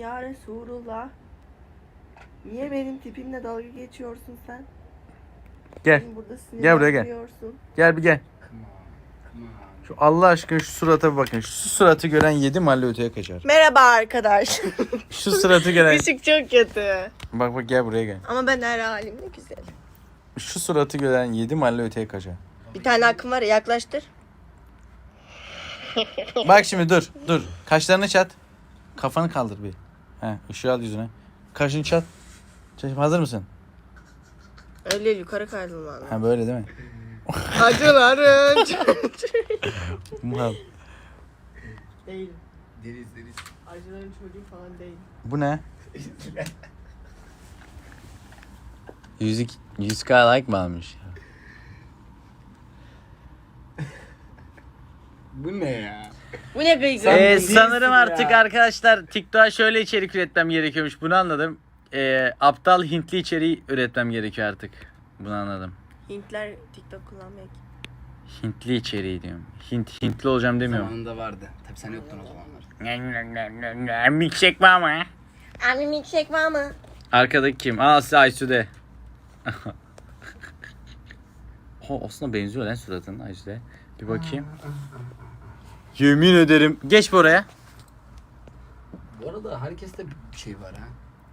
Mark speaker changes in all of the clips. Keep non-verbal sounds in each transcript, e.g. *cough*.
Speaker 1: ya Resulullah. Niye benim tipimle dalga geçiyorsun sen?
Speaker 2: Gel.
Speaker 1: Burada
Speaker 2: Gel buraya gel. Gel bir gel. Şu Allah aşkına şu surata bir bakın. Şu suratı gören yedi mahalle öteye kaçar.
Speaker 1: Merhaba arkadaş. *laughs*
Speaker 2: Şu suratı gören...
Speaker 1: Işık çok kötü.
Speaker 2: bak bak gel buraya gel.
Speaker 1: Ama ben her halimle güzel.
Speaker 2: Şu suratı gören yedi mahalle öteye kaçar.
Speaker 1: Bir tane hakkım var ya yaklaştır.
Speaker 2: Bak şimdi dur dur. Kaşlarını çat. Kafanı kaldır bir. He ışığı al yüzüne. Kaşını çat. Çat, Hazır mısın?
Speaker 1: Öyle yukarı kaydım valla.
Speaker 2: Ha böyle değil mi? *laughs*
Speaker 1: Acıların *laughs*
Speaker 2: Mal.
Speaker 1: Değil.
Speaker 3: Deriz deriz.
Speaker 1: Acıların çocuğu falan değil.
Speaker 2: Bu ne? *laughs* Yüzük, yüzük like mi almış?
Speaker 3: Bu ne ya?
Speaker 1: Bu ne gıygı?
Speaker 3: Sen
Speaker 2: Ee,
Speaker 3: değilsin
Speaker 2: sanırım
Speaker 3: ya.
Speaker 2: artık arkadaşlar TikTok'a şöyle içerik üretmem gerekiyormuş. Bunu anladım. Ee, aptal Hintli içeriği üretmem gerekiyor artık. Bunu anladım.
Speaker 1: Hintler TikTok kullanmıyor ki.
Speaker 2: Hintli içeriği diyorum. Hint Hintli olacağım demiyorum.
Speaker 3: Zamanında vardı. Tabii sen yoktun o zamanlar.
Speaker 2: Milkshake var mı?
Speaker 1: Abi milkshake var mı?
Speaker 2: Arkadaki kim? Aa size Aysu'de. *laughs* o aslında benziyor lan suratın Aysu'de. Bir bakayım. Yemin ederim. Geç buraya.
Speaker 3: Bu arada herkeste bir şey var ha.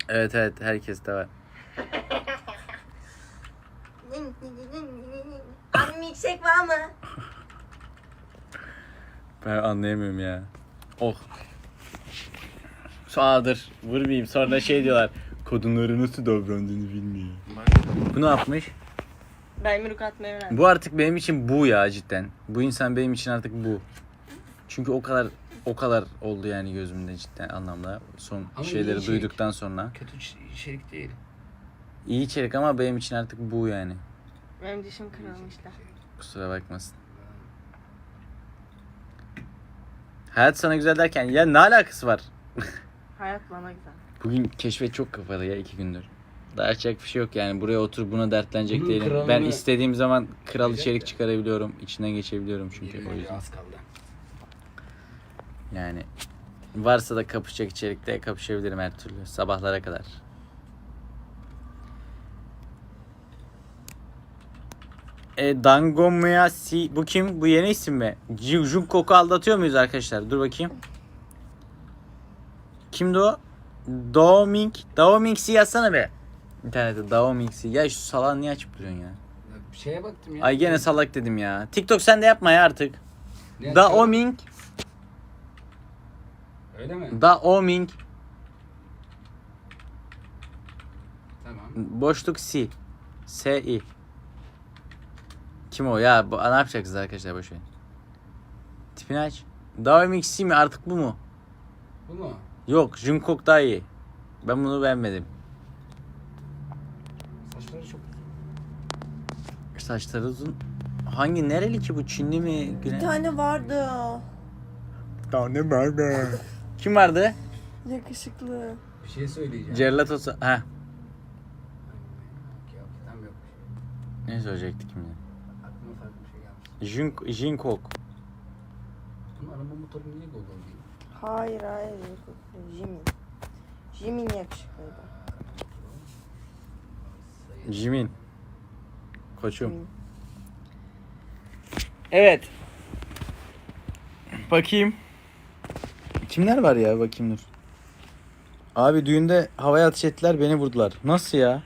Speaker 2: Evet evet herkes de var.
Speaker 1: Abi milkshake var mı?
Speaker 2: Ben anlayamıyorum ya. Oh. Sağdır. Vurmayayım. Sonra şey diyorlar. Kadınlara nasıl davrandığını bilmiyor. Bu ne yapmış?
Speaker 1: Ben yumruk atmayı öğrendim.
Speaker 2: Bu artık benim için bu ya cidden. Bu insan benim için artık bu. Çünkü o kadar o kadar oldu yani gözümde cidden anlamda. Son
Speaker 3: Ama iyi
Speaker 2: şeyleri
Speaker 3: içerik.
Speaker 2: duyduktan sonra.
Speaker 3: Kötü iç- içerik değil.
Speaker 2: İyi içerik ama benim için artık bu yani.
Speaker 1: Benim dişim kırılmışlar.
Speaker 2: Kusura bakmasın. Hayat sana güzel derken ya ne alakası var? *laughs*
Speaker 1: Hayat bana güzel.
Speaker 2: Bugün keşfet çok kapalı ya iki gündür. Daha yapacak bir şey yok yani. Buraya otur buna dertlenecek
Speaker 3: Bunun
Speaker 2: değilim.
Speaker 3: kralını-
Speaker 2: Ben istediğim zaman kral içerik
Speaker 3: da.
Speaker 2: çıkarabiliyorum. içinden geçebiliyorum çünkü
Speaker 3: Çünkü
Speaker 2: o yüzden.
Speaker 3: az kaldı.
Speaker 2: Yani varsa da kapışacak içerikte kapışabilirim her türlü. Sabahlara kadar. E, Dangomuya Si... Bu kim? Bu yeni isim mi? Jungkook'u aldatıyor muyuz arkadaşlar? Dur bakayım. Kimdi o? Daoming. Daoming'si yazsana be. İnternette Daoming'si. Ya şu salağı niye açıp duruyorsun ya?
Speaker 3: Bir şeye baktım ya.
Speaker 2: Ay gene salak dedim ya. TikTok sen de yapma ya artık. Daoming.
Speaker 3: Öyle mi?
Speaker 2: Daoming.
Speaker 3: Tamam.
Speaker 2: Boşluk si. S-I. Kim o ya? Bu, ne yapacaksınız arkadaşlar boş verin. Tipini aç. Daoming si mi artık bu mu?
Speaker 3: Bu mu?
Speaker 2: Yok Jungkook daha iyi. Ben bunu beğenmedim.
Speaker 3: Saçları çok
Speaker 2: Saçları uzun. Hangi nereli ki bu? Çinli mi?
Speaker 1: Bir
Speaker 2: Güney?
Speaker 1: tane vardı.
Speaker 2: tane vardı. Kim vardı?
Speaker 1: Yakışıklı.
Speaker 3: bir şey söyleyeceğim.
Speaker 2: Cerlatos. Ha.
Speaker 3: Yok ya, tam yok.
Speaker 2: Ne söyleyecektik şimdi?
Speaker 3: Aklıma farklı bir şey gelmiş.
Speaker 2: Jung, Jungkook.
Speaker 3: Bunun araba motoru niye Google değil?
Speaker 1: Hayır hayır. Jimin. Jimin yakışıklıydı.
Speaker 2: Jimin. Koçum.
Speaker 1: Jimin.
Speaker 2: Evet. Bakayım. Kimler var ya bakayım dur. Abi düğünde havaya ateş ettiler beni vurdular. Nasıl ya?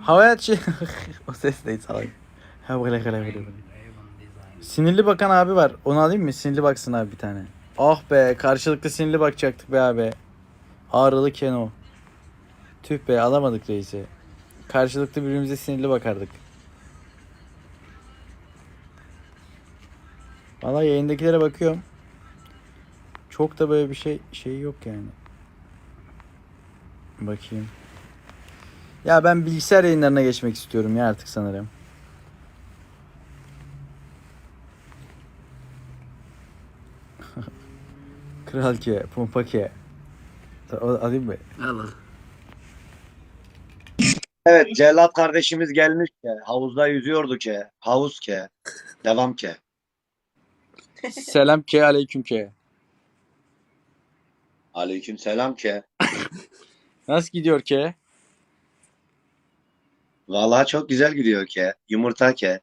Speaker 2: Havaya ateş... *laughs* o ses değil salak. Sinirli bakan abi var. Onu alayım mı? Sinirli baksın abi bir tane. Ah be karşılıklı sinirli bakacaktık be abi. Ağrılı Keno. Tüh be alamadık reisi. Karşılıklı birbirimize sinirli bakardık. Valla yayındakilere bakıyorum. Çok da böyle bir şey şey yok yani. Bakayım. Ya ben bilgisayar yayınlarına geçmek istiyorum ya artık sanırım. *laughs* Kral ki, pompa ki. Alayım mı?
Speaker 3: Al.
Speaker 4: Evet Cellat kardeşimiz gelmiş ki. Havuzda yüzüyordu ki. Havuz ki. Devam ki.
Speaker 2: Selam ki, aleyküm ki.
Speaker 4: Aleyküm selam ke.
Speaker 2: Nasıl gidiyor ki?
Speaker 4: Vallahi çok güzel gidiyor ke. Yumurta ke.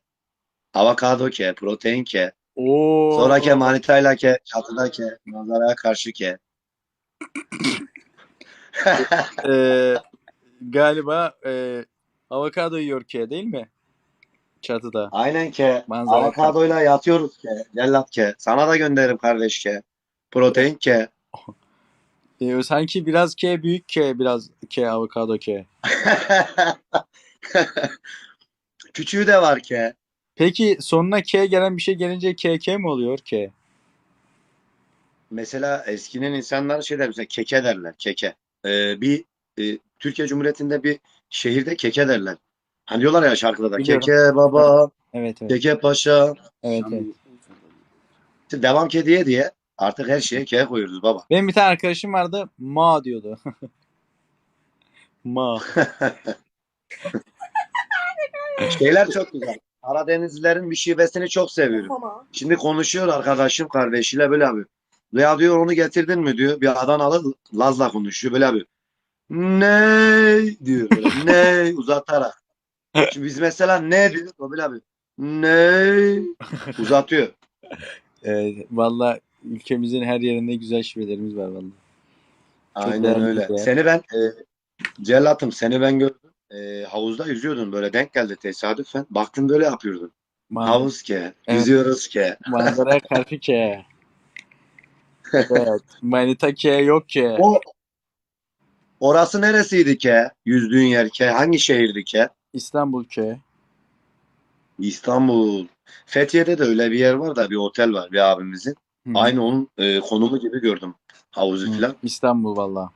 Speaker 4: Avokado ke. Protein ke.
Speaker 2: Oo.
Speaker 4: Sonra ke manitayla ke. Çatıda ke. Manzaraya karşı ke. *laughs*
Speaker 2: Ee, galiba e, avokado yiyor ki değil mi? Çatıda.
Speaker 4: Aynen ke.
Speaker 2: Manzara
Speaker 4: Avokadoyla yatıyoruz ke. Cellat ke. Sana da gönderirim kardeş ke. Protein ke. *laughs*
Speaker 2: Ee, sanki biraz K büyük K biraz K avokado K. *laughs*
Speaker 4: Küçüğü de var ke.
Speaker 2: Peki sonuna K gelen bir şey gelince KK mi oluyor K?
Speaker 4: Mesela eskinin insanlar şey der mesela keke derler keke. Ee, bir e, Türkiye Cumhuriyeti'nde bir şehirde keke derler. Hani diyorlar ya şarkıda da
Speaker 2: Biliyorum.
Speaker 4: keke baba,
Speaker 2: Evet evet.
Speaker 4: keke paşa.
Speaker 2: Evet, evet.
Speaker 4: İşte devam ke diye diye artık her şeye ke koyuyoruz baba.
Speaker 2: Benim bir tane arkadaşım vardı ma diyordu. *laughs* ma. *laughs*
Speaker 4: Şeyler çok güzel. Karadenizlilerin bir şivesini çok seviyorum.
Speaker 1: Ama
Speaker 4: Şimdi konuşuyor arkadaşım kardeşiyle böyle abi. Veya diyor onu getirdin mi diyor. Bir Adanalı Laz'la konuşuyor böyle abi. Ne diyor böyle. *laughs* Ne uzatarak. Şimdi biz mesela ne o böyle abi. Ne uzatıyor. *laughs*
Speaker 2: Evet, valla ülkemizin her yerinde güzel şivelerimiz var valla.
Speaker 4: Aynen öyle.
Speaker 2: ya.
Speaker 4: Seni ben e, cellatım seni ben gördüm. E, havuzda yüzüyordun böyle denk geldi tesadüfen. Baktım böyle yapıyordun.
Speaker 2: Ma-
Speaker 4: Havuz ke.
Speaker 2: Evet.
Speaker 4: Yüzüyoruz ke.
Speaker 2: Manzaraya *laughs* karşı K. Evet. Manita K yok ki.
Speaker 4: O orası neresiydi ke? Yüzdüğün yer ke? Hangi şehirdi ke?
Speaker 2: İstanbul K.
Speaker 4: İstanbul. Fethiye'de de öyle bir yer var da bir otel var bir abimizin.
Speaker 2: Hı.
Speaker 4: Aynı onun e, konumu gibi gördüm. Havuzu
Speaker 2: Hı.
Speaker 4: filan.
Speaker 2: İstanbul valla.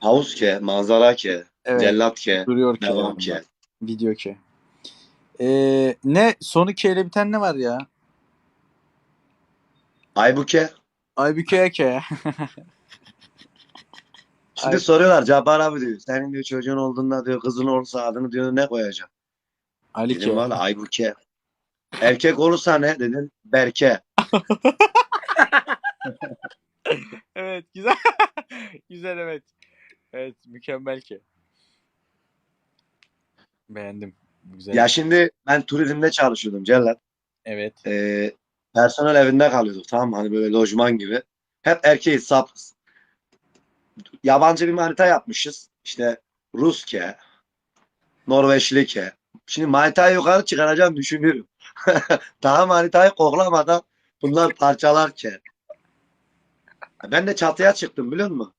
Speaker 4: Havuz ke, manzara ke,
Speaker 2: Evet.
Speaker 4: cellat ke,
Speaker 2: Duruyor K.
Speaker 4: devam ke.
Speaker 2: Video K. Ee, ne? Sonu K ile biten ne var ya?
Speaker 4: Aybuke.
Speaker 2: Aybüke K. *laughs*
Speaker 4: Şimdi
Speaker 2: Ay-
Speaker 4: soruyorlar Cabbar abi diyor. Senin diyor çocuğun olduğunda diyor kızın olursa adını diyor ne koyacaksın?
Speaker 2: Ali
Speaker 4: Dedim
Speaker 2: K.
Speaker 4: valla Aybuke. Erkek olursa ne dedim? Berke. *laughs*
Speaker 2: Evet güzel. *laughs* güzel evet. Evet mükemmel ki. Beğendim. Güzel.
Speaker 4: Ya şimdi ben turizmde çalışıyordum Cellat.
Speaker 2: Evet.
Speaker 4: Ee, personel evinde kalıyorduk tamam mı? Hani böyle lojman gibi. Hep erkeğiz sapız. Yabancı bir manita yapmışız. İşte Ruske, Norveçlike. Şimdi manitayı yukarı çıkaracağım düşünüyorum. *laughs* Daha manitayı koklamadan bunlar parçalar ki. Ben de çatıya çıktım biliyor musun?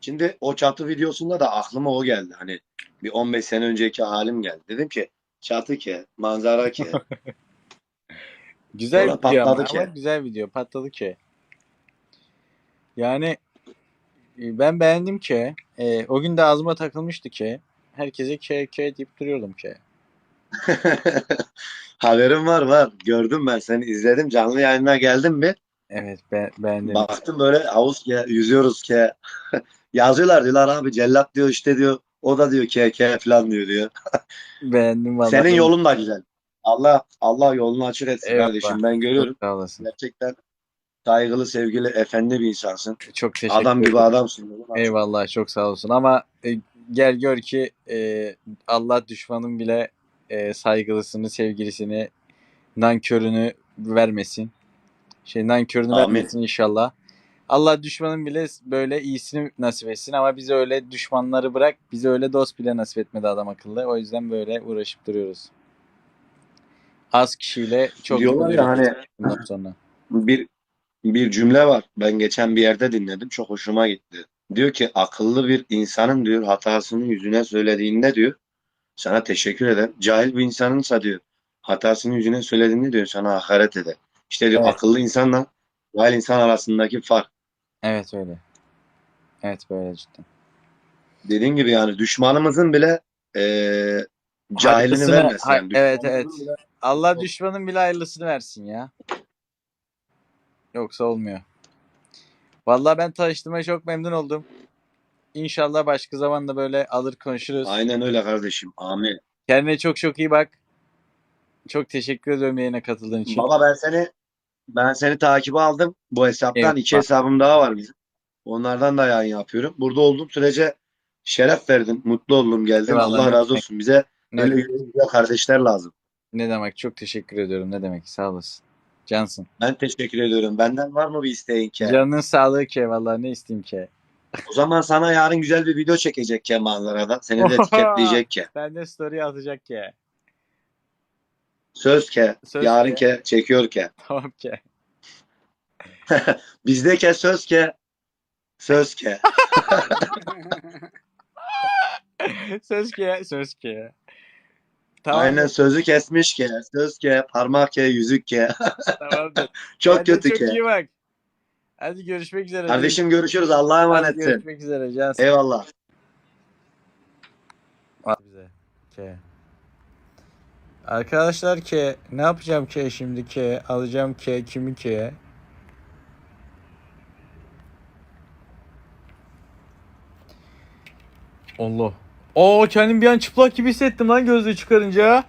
Speaker 4: Şimdi o çatı videosunda da aklıma o geldi. Hani bir 15 sene önceki halim geldi. Dedim ki çatı ki, manzara ki. *laughs*
Speaker 2: Güzel
Speaker 4: Sonra
Speaker 2: video
Speaker 4: patladı
Speaker 2: ama
Speaker 4: ki.
Speaker 2: güzel video. Patladı ki. Yani ben beğendim ki. E, o gün de ağzıma takılmıştı ki. Herkese K K deyip duruyordum ki. *laughs*
Speaker 4: Haberim var var. Gördüm ben seni izledim. Canlı yayına geldim mi?
Speaker 2: Evet be, beğendim.
Speaker 4: Baktım böyle havuz ki yüzüyoruz ki. *laughs* Yazıyorlar diyorlar abi cellat diyor işte diyor. O da diyor ki ke falan diyor diyor. *laughs*
Speaker 2: Beğendim vallahi.
Speaker 4: Senin yolun da güzel. Allah Allah yolunu açık etsin
Speaker 2: Eyvallah.
Speaker 4: kardeşim. Ben görüyorum. Gerçekten saygılı, sevgili, efendi bir insansın.
Speaker 2: Çok teşekkür
Speaker 4: Adam gibi
Speaker 2: ederim.
Speaker 4: adamsın.
Speaker 2: Eyvallah çok sağ olsun ama e, gel gör ki e, Allah düşmanın bile e, saygılısını, sevgilisini, nankörünü vermesin. Şey nankörünü
Speaker 4: Amin.
Speaker 2: vermesin inşallah. Allah düşmanın bile böyle iyisini nasip etsin ama bize öyle düşmanları bırak, bize öyle dost bile nasip etmedi adam akıllı. O yüzden böyle uğraşıp duruyoruz. Az kişiyle çok
Speaker 4: Diyorlar ya hani
Speaker 2: sonra.
Speaker 4: bir bir cümle var. Ben geçen bir yerde dinledim. Çok hoşuma gitti. Diyor ki akıllı bir insanın diyor hatasını yüzüne söylediğinde diyor sana teşekkür eder. Cahil bir insanınsa diyor hatasını yüzüne söylediğinde diyor sana hakaret eder. İşte diyor
Speaker 2: Evet.
Speaker 4: akıllı insanla cahil insan arasındaki fark.
Speaker 2: Evet öyle. Evet böyle cidden.
Speaker 4: Dediğin gibi yani düşmanımızın bile eee cahilini vermesin. Yani
Speaker 2: evet evet.
Speaker 4: bile-
Speaker 2: Allah düşmanın bile hayırlısını versin ya. Yoksa olmuyor. Vallahi ben tanıştığıma çok memnun oldum. İnşallah başka zaman da böyle alır konuşuruz.
Speaker 4: Aynen öyle kardeşim. Amin.
Speaker 2: Kendine çok çok iyi bak. Çok teşekkür ediyorum yayına katıldığın için.
Speaker 4: Baba ben seni ben seni takibe aldım. Bu hesaptan
Speaker 2: Eyvallah.
Speaker 4: iki hesabım daha var bizim. Onlardan da yayın yapıyorum. Burada olduğum sürece şeref verdin. Mutlu oldum geldim.
Speaker 2: Eyvallah,
Speaker 4: Allah razı olsun. Bize
Speaker 2: Ne,
Speaker 4: böyle güzel kardeşler lazım.
Speaker 2: ne demek çok teşekkür ediyorum ne demek sağ olasın. Cansın.
Speaker 4: Ben teşekkür ediyorum. Benden var mı bir isteğin ki?
Speaker 2: Canının sağlığı ki vallahi ne isteyeyim ki.
Speaker 4: O zaman sana yarın güzel bir video çekecek ki manzarada. Seni de etiketleyecek ki. *laughs*
Speaker 2: Ben de story atacak ki.
Speaker 4: Söz ki.
Speaker 2: Söz
Speaker 4: yarın
Speaker 2: ki.
Speaker 4: ki çekiyor ki. *laughs*
Speaker 2: Tamam ki. *laughs*
Speaker 4: Bizdeki söz ki. Söz ki.
Speaker 2: söz ki söz ki. Tamam.
Speaker 4: Aynen sözü kesmiş ki. Söz ki. Parmak ki. Yüzük ki.
Speaker 2: Tamamdır. *laughs*
Speaker 4: Çok
Speaker 2: Kendine
Speaker 4: kötü
Speaker 2: Çok
Speaker 4: ki.
Speaker 2: iyi bak. Hadi görüşmek üzere.
Speaker 4: Kardeşim görüşürüz. Allah'a
Speaker 2: Hadi
Speaker 4: emanetsin.
Speaker 2: görüşmek üzere Cansın.
Speaker 4: Eyvallah.
Speaker 2: Bize. K. Arkadaşlar K. Ne yapacağım K şimdi K? Alacağım K. Kimi K? Allah. Aa kendim bir an çıplak gibi hissettim lan gözlüğü çıkarınca.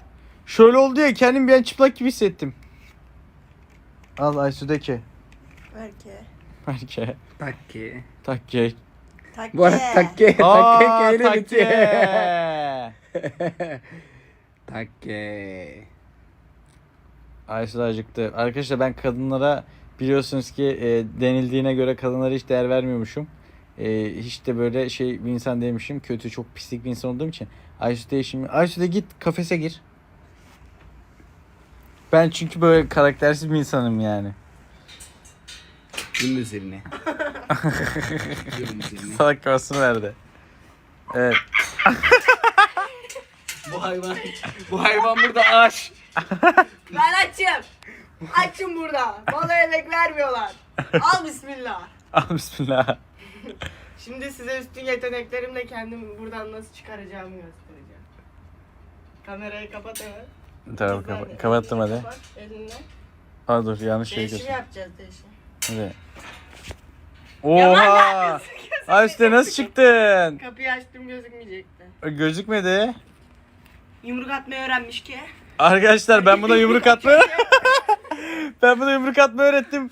Speaker 2: Şöyle oldu ya kendim bir an çıplak gibi hissettim. Al Aysu'daki.
Speaker 1: Belki.
Speaker 2: Belki.
Speaker 3: Takke.
Speaker 2: Takke.
Speaker 1: Takke.
Speaker 3: Bu arada takke.
Speaker 2: Aa
Speaker 3: Takke keyle
Speaker 2: takke. *laughs*
Speaker 3: Takke.
Speaker 2: Ayşe acıktı. Arkadaşlar ben kadınlara biliyorsunuz ki e, denildiğine göre kadınlara hiç değer vermiyormuşum. E, hiç de böyle şey bir insan değilmişim. Kötü çok pislik bir insan olduğum için. Ayşe de şimdi Ayşe de git kafese gir. Ben çünkü böyle karaktersiz bir insanım yani.
Speaker 3: Bunun üzerine. Bunun *laughs* üzerine.
Speaker 2: Salak kafasını verdi. Evet.
Speaker 3: Bu hayvan. Bu hayvan burada aç.
Speaker 1: Ben açım. Açım burada. Bana yemek vermiyorlar. Al bismillah.
Speaker 2: Al bismillah.
Speaker 1: Şimdi size üstün yeteneklerimle kendimi buradan nasıl çıkaracağımı göstereceğim. Kamerayı kapat hemen.
Speaker 2: Tamam
Speaker 1: Kızlar,
Speaker 2: kapa- kapattım hadi.
Speaker 1: kapat Elinle.
Speaker 2: Aa dur yanlış şey
Speaker 1: Değişim
Speaker 2: göster.
Speaker 1: yapacağız değişim.
Speaker 2: Hadi. Oha! Ayşe nasıl çıktın?
Speaker 1: Kapıyı açtım gözükmeyecekti.
Speaker 2: Gözükmedi.
Speaker 1: Yumruk atmayı öğrenmiş ki.
Speaker 2: Arkadaşlar ben buna yumruk *laughs* atmayı *laughs* ben buna yumruk atmayı öğrettim.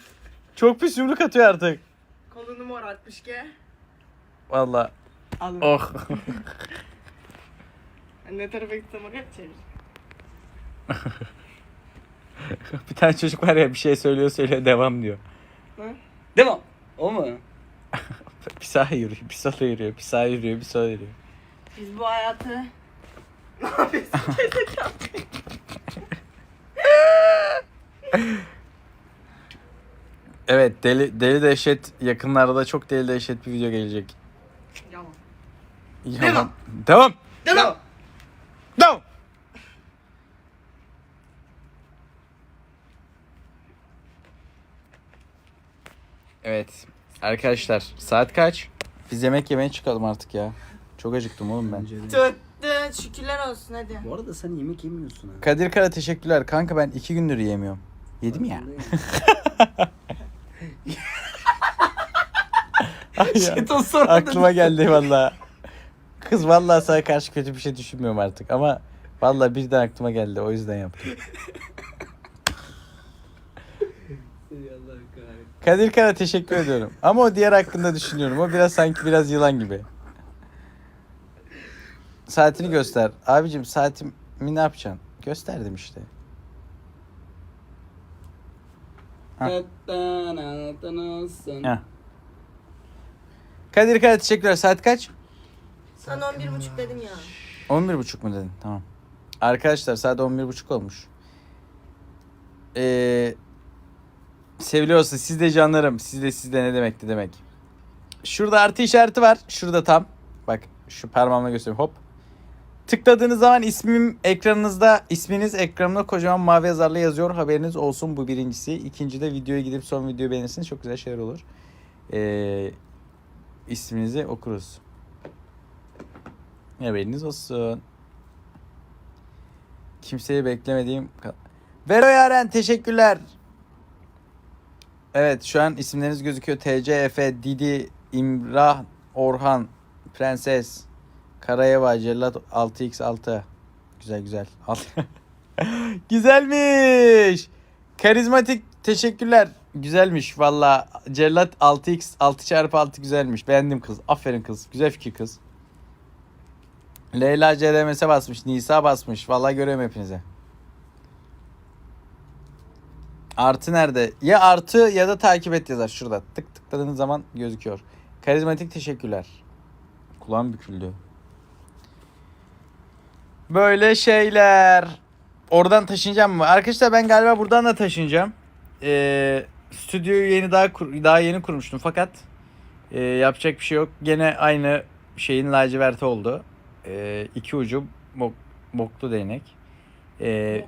Speaker 2: Çok pis yumruk atıyor artık.
Speaker 1: Kolunu mor atmış ki.
Speaker 2: Valla.
Speaker 1: Alın.
Speaker 2: Oh. *laughs*
Speaker 1: Ne tarafa gitsem oraya çevir. *laughs*
Speaker 2: bir tane çocuk var ya bir şey söylüyor söylüyor devam diyor.
Speaker 3: Devam. O mu? *laughs*
Speaker 2: Bir sağa yürüyor, bir sola yürüyor, bir sağa yürüyor, bir sola yürüyor.
Speaker 1: Biz bu hayatı... Ne yapıyorsun?
Speaker 2: Evet deli deli dehşet yakınlarda çok deli dehşet bir video gelecek.
Speaker 1: Yalan.
Speaker 2: Yalan. Devam.
Speaker 1: Devam.
Speaker 2: Devam. Evet. Arkadaşlar saat kaç? Biz yemek yemeye çıkalım artık ya. Çok acıktım oğlum ben.
Speaker 1: Tuttu. Şükürler olsun hadi.
Speaker 3: Bu arada sen yemek yemiyorsun ha.
Speaker 2: Kadir Kara teşekkürler. Kanka ben iki gündür yemiyorum. Yedim ya. *laughs*
Speaker 3: Şeytan sonra
Speaker 2: Aklıma geldi valla. Kız valla sana karşı kötü bir şey düşünmüyorum artık ama valla birden aklıma geldi o yüzden yaptım. Kadir Kara teşekkür ediyorum. Ama o diğer hakkında düşünüyorum. O biraz sanki biraz yılan gibi. Saatini göster. Abicim saatimi ne yapacaksın? Gösterdim işte. Ha. Ha. Kadir Kara teşekkürler. Saat kaç?
Speaker 1: Sana 11.30 dedim ya.
Speaker 2: 11.30 mu dedin? Tamam. Arkadaşlar saat 11.30 olmuş. Ee, seviliyorsa siz de canlarım. Siz de siz de ne demekti demek. Şurada artı işareti var. Şurada tam. Bak şu parmağımla göstereyim. Hop. Tıkladığınız zaman ismim ekranınızda isminiz ekranımda kocaman mavi yazarla yazıyor. Haberiniz olsun bu birincisi. İkinci de videoya gidip son videoyu beğenirsiniz. Çok güzel şeyler olur. Ee, isminizi okuruz. Haberiniz olsun. Kimseyi beklemediğim... Vero Yaren teşekkürler. Evet şu an isimleriniz gözüküyor. TC, Efe, Didi, İmrah, Orhan, Prenses, Karayeva, Cellat 6x6. Güzel güzel. *laughs* Güzelmiş. Karizmatik teşekkürler. Güzelmiş valla. Cellat 6x 6 çarpı 6 güzelmiş. Beğendim kız. Aferin kız. Güzel fikir kız. Leyla CRMS'e basmış. Nisa basmış. Valla görüyorum hepinize. Artı nerede? Ya artı ya da takip et yazar şurada. Tık tıkladığınız zaman gözüküyor. Karizmatik teşekkürler. Kulağım büküldü. Böyle şeyler. Oradan taşınacağım mı? Arkadaşlar ben galiba buradan da taşınacağım. Ee, stüdyoyu yeni daha kur- daha yeni kurmuştum fakat e, yapacak bir şey yok. Gene aynı şeyin laciverti oldu. Ee, iki ucu bok, boklu değnek.
Speaker 1: Deme.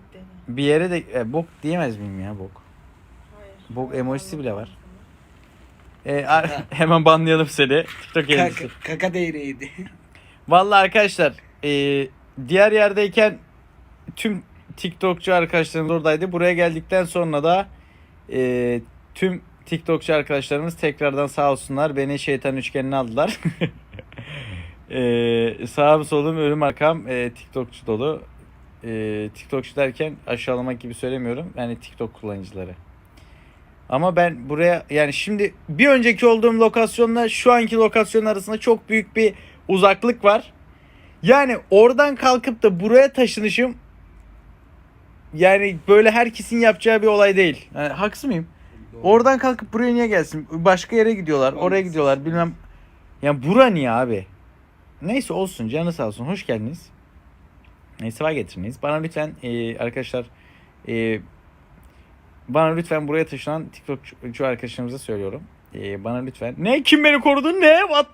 Speaker 2: bir yere de e, bok diyemez miyim ya bok?
Speaker 1: Hayır.
Speaker 2: Bok emojisi bile var. Ee, ar- *laughs* hemen banlayalım seni. TikTok yayıncısı.
Speaker 3: Kaka, kaka değneğiydi.
Speaker 2: Vallahi arkadaşlar e, diğer yerdeyken tüm TikTokçu arkadaşlarımız oradaydı. Buraya geldikten sonra da e, tüm TikTokçu arkadaşlarımız tekrardan sağ olsunlar beni şeytan üçgenine aldılar. *laughs* e, sağım solum önüm arkam e, TikTokçu dolu. E, TikTokçu derken aşağılamak gibi söylemiyorum. Yani TikTok kullanıcıları. Ama ben buraya yani şimdi bir önceki olduğum lokasyonla şu anki lokasyon arasında çok büyük bir uzaklık var. Yani oradan kalkıp da buraya taşınışım yani böyle herkesin yapacağı bir olay değil. Yani haksız mıyım? Oradan kalkıp buraya niye gelsin? Başka yere gidiyorlar, oraya gidiyorlar bilmem. Yani bura niye abi? Neyse olsun canı sağ olsun. Hoş geldiniz. Neyse var getiriniz. Bana lütfen e, arkadaşlar e, bana lütfen buraya taşınan TikTokçu arkadaşlarımıza söylüyorum. E, bana lütfen. Ne? Kim beni korudu? Ne? What?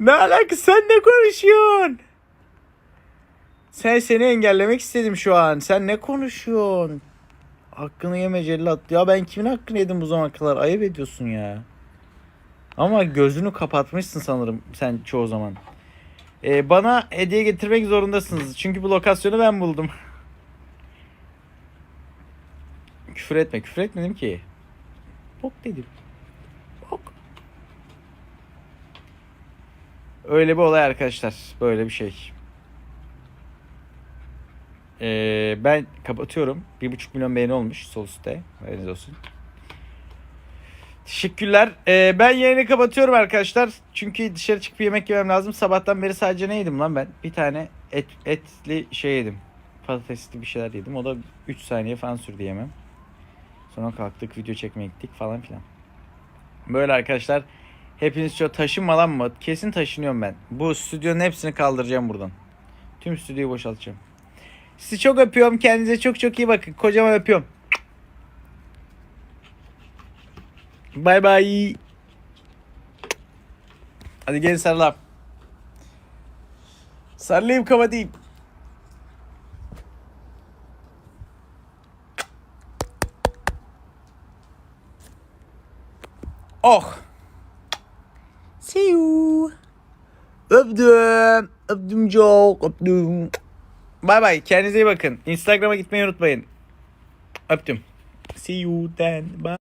Speaker 2: Ne alaka? Sen ne konuşuyorsun? Sen seni engellemek istedim şu an. Sen ne konuşuyorsun? Hakkını yeme cellat. Ya ben kimin hakkını yedim bu zamana kadar? Ayıp ediyorsun ya. Ama gözünü kapatmışsın sanırım sen çoğu zaman. Ee, bana hediye getirmek zorundasınız. Çünkü bu lokasyonu ben buldum. *laughs* küfür etme. Küfür etmedim ki. Bok dedim. Bok. Öyle bir olay arkadaşlar. Böyle bir şey. Ee, ben kapatıyorum. Bir buçuk milyon beğeni olmuş sol üstte. Haberiniz olsun. Teşekkürler. Ee, ben yayını kapatıyorum arkadaşlar. Çünkü dışarı çıkıp yemek yemem lazım. Sabahtan beri sadece ne yedim lan ben? Bir tane et, etli şey yedim. Patatesli bir şeyler yedim. O da 3 saniye falan sürdü yemem. Sonra kalktık video çekmeye gittik falan filan. Böyle arkadaşlar. Hepiniz çok taşınmadan mı? Kesin taşınıyorum ben. Bu stüdyonun hepsini kaldıracağım buradan. Tüm stüdyoyu boşaltacağım. Sizi çok öpüyorum. Kendinize çok çok iyi bakın. Kocaman öpüyorum. Bay bay. Hadi gelin sarılalım. Sarılayım kapatayım. Oh. See you. Öptüm. Öptüm çok. Öptüm. Bay bay. Kendinize iyi bakın. Instagram'a gitmeyi unutmayın. Öptüm. See you then. Bye.